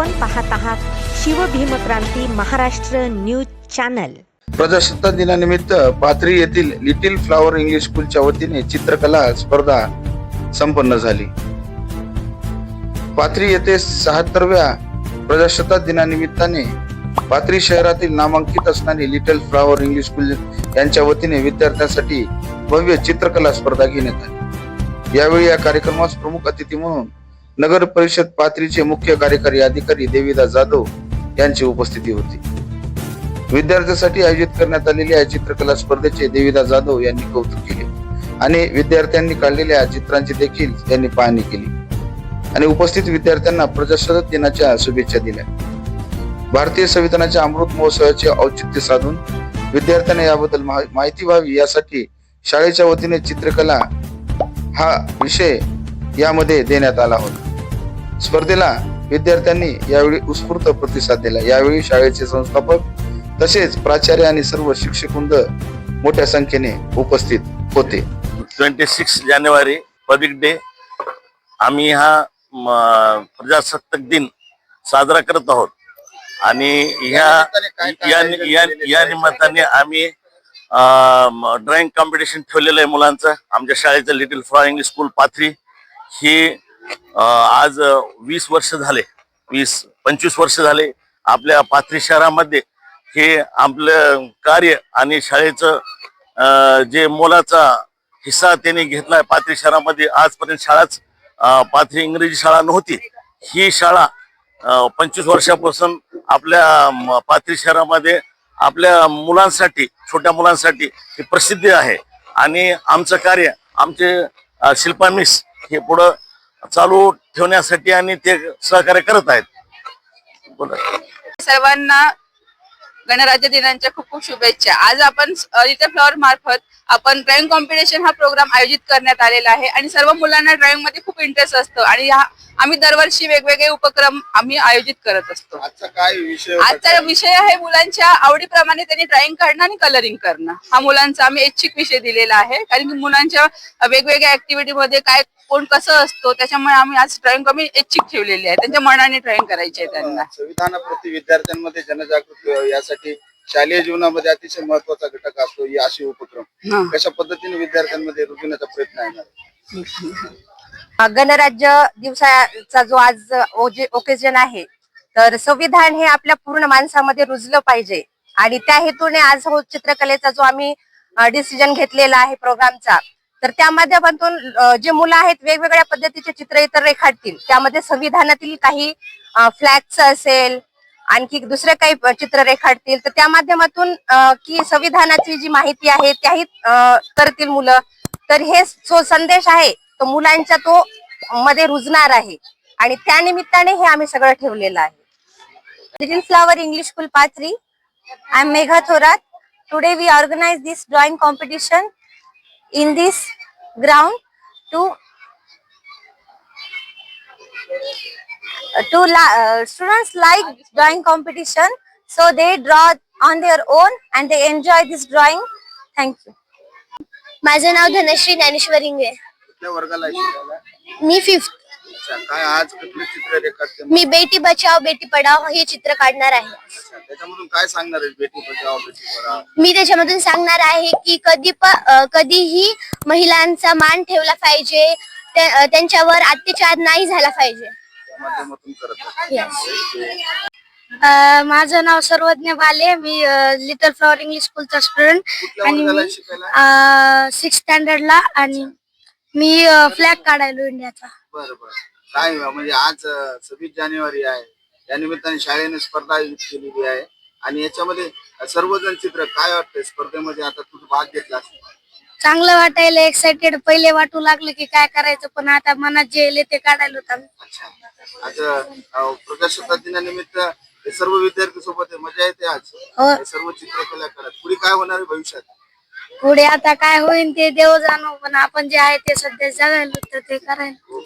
आपण पाहत आहात शिवभीमक्रांती महाराष्ट्र न्यूज चॅनल. प्रजासत्ताक दिनानिमित्त पाथरी येथील लिटिल फ्लॉवर इंग्लिश स्कूलच्या वतीने चित्रकला स्पर्धा संपन्न झाली. पाथरी येथे शहात्तरव्या प्रजासत्ताक दिनानिमित्ताने पाथरी शहरातील नामांकित असणारी लिटिल फ्लॉवर इंग्लिश स्कूल यांच्या वतीने विद्यार्थ्यांसाठी भव्य चित्रकला स्पर्धा घेण्यात आली. यावेळी या कार्यक्रमास प्रमुख अतिथी म्हणून नगर परिषद पाथरीचे मुख्य कार्यकारी अधिकारी देवीदास जाधव यांची उपस्थिती होती. विद्यार्थ्यांसाठी आयोजित करण्यात आलेल्या चित्रकला स्पर्धेचे देवीदास जाधव यांनी कौतुक केले आणि विद्यार्थ्यांनी काढलेल्या चित्रांची देखील त्यांनी पाहणी केली. आणि उपस्थित विद्यार्थ्यांना प्रजासत्ताक दिनाच्या शुभेच्छा दिल्या. भारतीय संविधानाच्या अमृत महोत्सवाचे औचित्य साधून विद्यार्थ्यांना याबद्दल माहिती व्हावी यासाठी शाळेच्या वतीने चित्रकला हा विषय यामध्ये देण्यात आला होता. स्पर्धेला विद्यार्थ्यांनी यावेळी उत्स्फूर्त प्रतिसाद दिला. यावेळी शाळेचे संस्थापक तसेच प्राचार्य आणि सर्व शिक्षकवृंद मोठ्या संख्येने उपस्थित होते. ट्वेंटी सिक्स जानेवारी पब्लिक डे आम्ही हा प्रजासत्ताक दिन साजरा करत आहोत. आणि ह्या या या या निमित्ताने आम्ही ड्रॉइंग कॉम्पिटिशन ठेवलेलं आहे मुलांचं. आमच्या शाळेचं little flower English school Pathri. ही आज वीस वर्ष झाले. वीस पंचवीस वर्ष झाले आपल्या पाथरी शहरामध्ये हे आपलं कार्य आणि शाळेचं जे मोलाचा हिस्सा त्यांनी घेतलाय पाथरी शहरामध्ये. आजपर्यंत शाळाच पाथरी इंग्रजी शाळा नव्हती. ही शाळा पंचवीस वर्षापासून आपल्या पाथरी शहरामध्ये आपल्या मुलांसाठी छोट्या मुलांसाठी ही प्रसिद्धी आहे. आणि आमचं कार्य आमचे शिल्पा मिस हे पुढं चालू ठेवण्यासाठी आणि ते सहकार्य करत आहेत. सर्वांना गणराज्य दिनांच्या खूप खूप शुभेच्छा. आज आपण इथे फ्लॉवर मार्फत आपण ड्रॉइंग कॉम्पिटिशन हा प्रोग्राम आयोजित करण्यात आलेला आहे आणि सर्व मुलांना ड्रॉइंगमध्ये खूप इंटरेस्ट असतो आणि हा आम्ही दरवर्षी वेगवेगळे उपक्रम आम्ही आयोजित करत असतो. आजचा काय विषय आजचा विषय आहे मुलांच्या आवडीप्रमाणे त्यांनी ड्रॉइंग काढणं आणि कलरिंग करणं. हा मुलांचा आम्ही ऐच्छिक विषय दिलेला आहे. कारण की मुलांच्या वेगवेगळ्या ऍक्टिव्हिटी मध्ये काय कोण कसं असतो त्याच्यामुळे आम्ही आज ड्रॉइंग कमी ऐच्छिक ठेवलेली आहे. त्यांच्या मनाने ड्रॉइंग करायची आहे त्यांना. संविधानाप्रती विद्यार्थ्यांमध्ये जनजागृती यासाठी शालेय जीवनामध्ये अतिशय महत्त्वाचा घटक असतो ही अशी उपक्रम. कशा पद्धतीने विद्यार्थ्यांमध्ये रुजवण्याचा प्रयत्न आहे? गणराज्य दिवसाचा जो आज ओकेजन आहे तर संविधान हे आपल्या पूर्ण माणसामध्ये रुजलं पाहिजे. आणि त्या हेतूने आज हो चित्रकलेचा जो आम्ही डिसिजन घेतलेला आहे प्रोग्रामचा तर त्या माध्यमातून जे मुलं आहेत वेगवेगळ्या पद्धतीचे चित्र इतर रेखाटतील. त्यामध्ये संविधानातील काही फ्लॅगचं असेल आणखी दुसरे काही चित्र रेखाटतील तर त्या माध्यमातून की संविधानाची जी माहिती आहे त्याही करतील मुलं. तर हे जो संदेश आहे तो मुलांच्या तो मध्ये रुजणार आहे. आणि त्या निमित्ताने हे आम्ही सगळं ठेवलेलं आहे. Little flower English school Pathri I am Megha Thorat today we organize this drawing competition in this ground to to la- uh, students like drawing competition. So they draw on their own and they enjoy this drawing. Thank you. माझं नाव धनश्री ज्ञानेश्वर इंगळे. कुठल्या वर्गाला शिकायला? मी fifth अच्छा, काय आज कुठले चित्र रेखाटते मी बेटी बचाव बेटी पढाव हे चित्र काढणार आहे. अच्छा, त्याच्यामधून काय सांगणार आहे बेटी बचाव बेटी पढाव मी त्याच्यामधून सांगणार आहे की कधी प अ, कधीही महिलांचा मान ठेवला पाहिजे त्या- अ, त्यांच्यावर अत्याचार नाही झाला पाहिजे. त्या माध्यमातून करत आहे. Yes. माझं नाव सर्वज्ञ बाले मी लिटल फ्लॉवर इंग्लिश स्कूलचा स्टुडंट कुठल्या आणि वर्गाला मी शिकायला? सिक्स स्टँडर्डला आणि मी फ्लॅग काढायलो इंडियाचा. बरं बरं. काय म्हणजे आज सव्वीस जानेवारी आहे. या निमित्ताने शाळेने स्पर्धा आयोजित केलेली आहे. आणि याच्यामध्ये सर्वजण चित्र काय वाटतंय स्पर्धेमध्ये? आता तुझा भाग घेतला चांगलं वाटायला एक्साइटेड पहिले वाटू लागलं की काय करायचं पण आता मनात जे येले ते काढायला होतं आज प्रजासत्ताक दिनानिमित्त हे सर्व विद्यार्थी सोबत. मजा येते आज. हो. हे सर्व चित्रकला करत पुढे काय होणार आहे भविष्यात? पुढे आता काय होईल ते देव जाणो पण आपण जे आहे ते सध्या जगायला तर ते करायला.